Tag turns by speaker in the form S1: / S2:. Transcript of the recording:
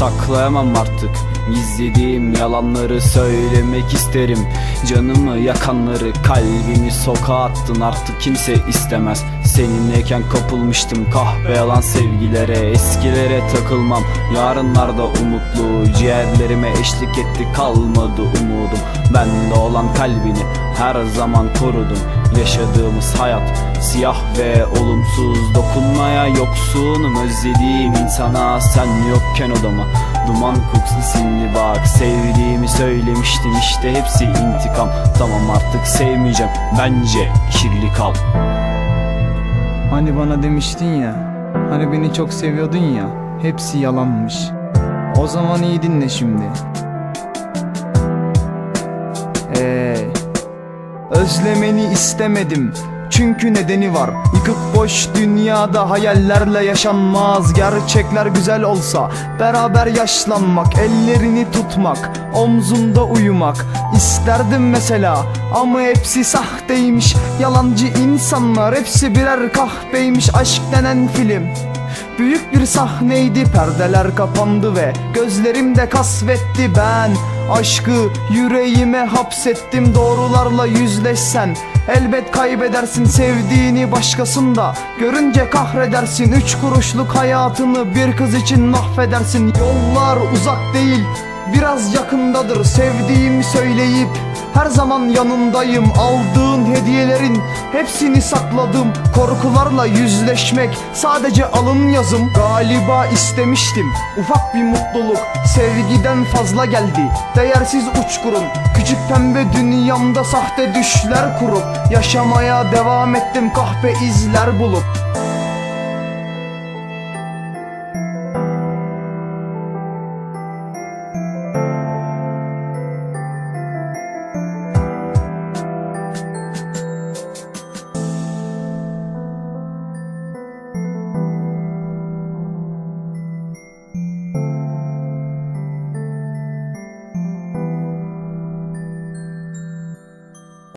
S1: saklayamam artık. Gizlediğim yalanları söylemek isterim. Canımı yakanları kalbimi sokağa attın. Artık kimse istemez. Seninleyken kapılmıştım. Kahve yalan sevgilere Eskilere takılmam. Yarınlarda umutlu. Ciğerlerime eşlik etti. Kalmadı umudum. Bende olan kalbini her zaman korudum Yaşadığımız hayat. Siyah ve olumsuz Dokunmaya yoksunum. Özlediğim insana Sen yokken odama. Duman kokusu sindi bak Sevdiğimi söylemiştim. İşte hepsi intikam. Tamam artık sevmeyeceğim. Bence kirli kal.
S2: Hani bana demiştin ya Hani beni çok seviyordun ya Hepsi yalanmış. O zaman iyi dinle şimdi. Ey Özlemeni istemedim çünkü nedeni var. Yıkık boş dünyada hayallerle yaşanmaz. Gerçekler güzel olsa beraber yaşlanmak Ellerini tutmak, omzunda uyumak İsterdim mesela. Ama hepsi sahteymiş Yalancı insanlar hepsi birer kahveymiş Aşk denen film Büyük bir sahneydi perdeler kapandı ve Gözlerimde kasvetti. Ben Aşkı yüreğime hapsettim. Doğrularla yüzleşsen Elbet kaybedersin. Sevdiğini başkasında Görünce kahredersin. Üç kuruşluk hayatını bir kız için mahvedersin. Yollar uzak değil biraz yakındadır. Sevdiğimi söyleyip her zaman yanındayım. Aldığın hediyelerin hepsini sakladım. Korkularla yüzleşmek sadece alın yazım. Galiba istemiştim ufak bir mutluluk. Sevgiden fazla geldi değersiz uçkurum Küçük pembe dünyamda sahte düşler kurup Yaşamaya devam ettim kahpe izler bulup